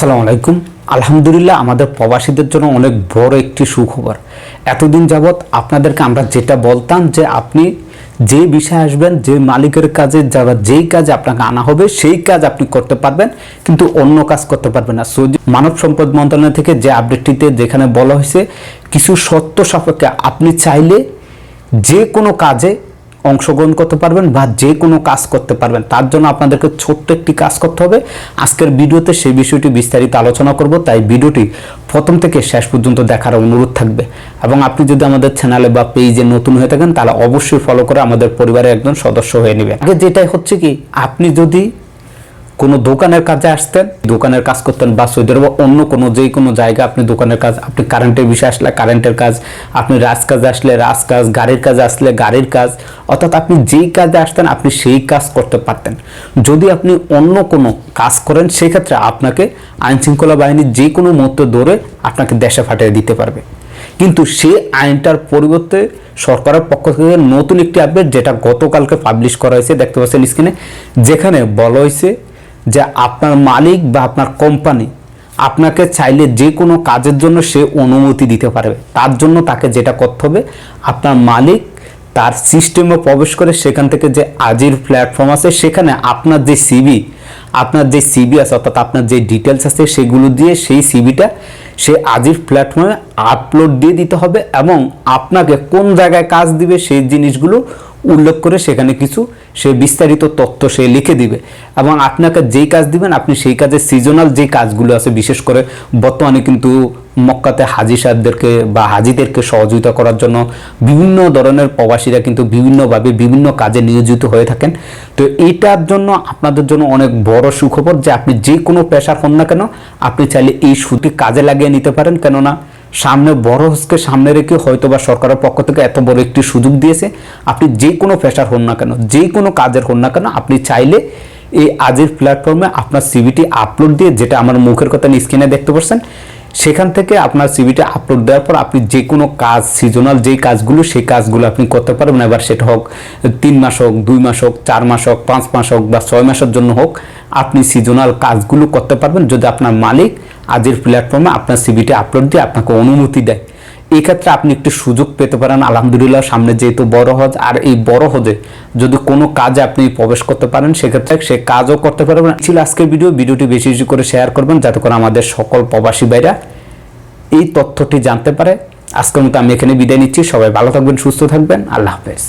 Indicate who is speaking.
Speaker 1: আসসালামু আলাইকুম। আলহামদুলিল্লাহ আমাদের প্রবাসীদের জন্য অনেক বড় একটি সুখবর। এতদিন যাবৎ আপনাদেরকে আমরা যেটা বলতাম যে আপনি যে বিষয়ে আসবেন, যে মালিকের কাজে যারা যেই কাজ আপনাকে আনা হবে, সেই কাজ আপনি করতে পারবেন, কিন্তু অন্য কাজ করতে পারবেন না। সো মানব সম্পদ মন্ত্রণালয় থেকে যে আপডেটটিতে যেখানে বলা হয়েছে, কিছু সত্য সাপেক্ষে আপনি চাইলে যে কোনো কাজে অংশগ্রহণ করতে পারবেন বা যে কোনো কাজ করতে পারবেন। তার জন্য আপনাদেরকে ছোট্ট একটি কাজ করতে হবে। আজকের ভিডিওতে সেই বিষয়টি বিস্তারিত আলোচনা করব, তাই ভিডিওটি প্রথম থেকে শেষ পর্যন্ত দেখার অনুরোধ থাকবে। এবং আপনি যদি আমাদের চ্যানেলে বা পেজে নতুন হয়ে থাকেন, তাহলে অবশ্যই ফলো করে আমাদের পরিবারের একজন সদস্য হয়ে নেবেন। আগে যেটাই হচ্ছে কি, আপনি যদি কোনো দোকানের কাজে আসতেন, দোকানের কাজ করতেন বা সৌদি আরবে অন্য কোনো যে কোনো জায়গা আপনি দোকানের কাজ, আপনি কারেন্টের বিষয়ে আসলে কারেন্টের কাজ, আপনি রাজকাজে আসলে, রাজ কাজ, গাড়ির কাজে আসলে, গাড়ির কাজ অর্থাৎ আপনি যেই কাজে আসতেন, আপনি সেই কাজ করতে পারতেন। যদি আপনি অন্য কোনো কাজ করেন, সেক্ষেত্রে আপনাকে আইন শৃঙ্খলা বাহিনী যে কোনো মুহূর্তে ধরে আপনাকে দেশে ফাটিয়ে দিতে পারবে। কিন্তু সেই আইনটার পরিবর্তে সরকারের পক্ষ থেকে নতুন একটি আপডেট যেটা গতকালকে পাবলিশ করা হয়েছে, দেখতে পাচ্ছেন স্ক্রিনে যেখানে বলা হয়েছে যে আপনার মালিক বা আপনার কোম্পানি আপনাকে চাইলে যে কোনো কাজের জন্য সে অনুমতি দিতে পারবে। তার জন্য তাকে যেটা করতে হবে, আপনার মালিক তার সিস্টেমে প্রবেশ করে সেখান থেকে যে আজির প্ল্যাটফর্ম আছে, সেখানে আপনার যে সিবি আপনার যে সিবি আছে, অর্থাৎ আপনার যে ডিটেলস আছে, সেগুলো দিয়ে সেই সিবিটা সে আজির প্ল্যাটফর্মে আপলোড দিয়ে দিতে হবে এবং আপনাকে কোন জায়গায় কাজ দিবে সেই জিনিসগুলো উল্লেখ করে সেখানে কিছু সে বিস্তারিত তথ্য সে লিখে দিবে। এবং আপনাকে যেই কাজ দিবেন, আপনি সেই কাজে সিজনাল যে কাজগুলো আছে, বিশেষ করে বর্তমানে কিন্তু মক্কাতে হাজি সাহেবদেরকে বা হাজিদেরকে সহযোগিতা করার জন্য বিভিন্ন ধরনের প্রবাসীরা কিন্তু বিভিন্নভাবে বিভিন্ন কাজে নিয়োজিত হয়ে থাকেন। তো এইটার জন্য আপনাদের জন্য অনেক বড় সুখবর যে আপনি যে কোনো পেশার হন না কেন, আপনি চাইলে এই সুটি কাজে লাগিয়ে নিতে পারেন। কেননা সামনে বড় হোসকে সামনে রেখে হয়তো বা সরকারের পক্ষ থেকে এত বড় একটি সুযোগ দিয়েছে। আপনি যে কোনো পেশার হন না কেন, যে কোনো কাজের হন না কেন, আপনি চাইলে এই আজের প্ল্যাটফর্মে আপনার সিভিটি আপলোড দিয়ে, যেটা আমার মুখের কথা স্ক্রিনে দেখতে পাচ্ছেন সেখান থেকে আপনার সিভিটা আপলোড দেওয়ার পর আপনি যে কোনো কাজ সিজনাল যে কাজগুলো, সেই কাজগুলো আপনি করতে পারবেন। এবার সেটা হোক, তিন মাস হোক, দুই মাস হোক, চার মাস হোক, পাঁচ মাস হোক বা ছয় মাসের জন্য হোক, আপনি সিজনাল কাজগুলো করতে পারবেন। যদি আপনার মালিক আজের প্ল্যাটফর্মে আপনার সিভিটি আপলোড দিয়ে আপনাকে অনুমতি দেয় এই ক্ষেত্রে আপনি একটু সুযোগ পেতে পারেন। আলহামদুলিল্লাহ, সামনে যেহেতু বড় হজ, আর এই বড় হজে যদি কোনো কাজে আপনি প্রবেশ করতে পারেন, সেক্ষেত্রে সে কাজও করতে পারবেন। ছিল আজকের ভিডিও ভিডিওটি বেশি বেশি করে শেয়ার করবেন, যাতে করে আমাদের সকল প্রবাসী ভাইরা এই তথ্যটি জানতে পারে। আজকের মতো আমি এখানে বিদায় নিচ্ছি। সবাই ভালো থাকবেন, সুস্থ থাকবেন। আল্লাহ হাফেজ।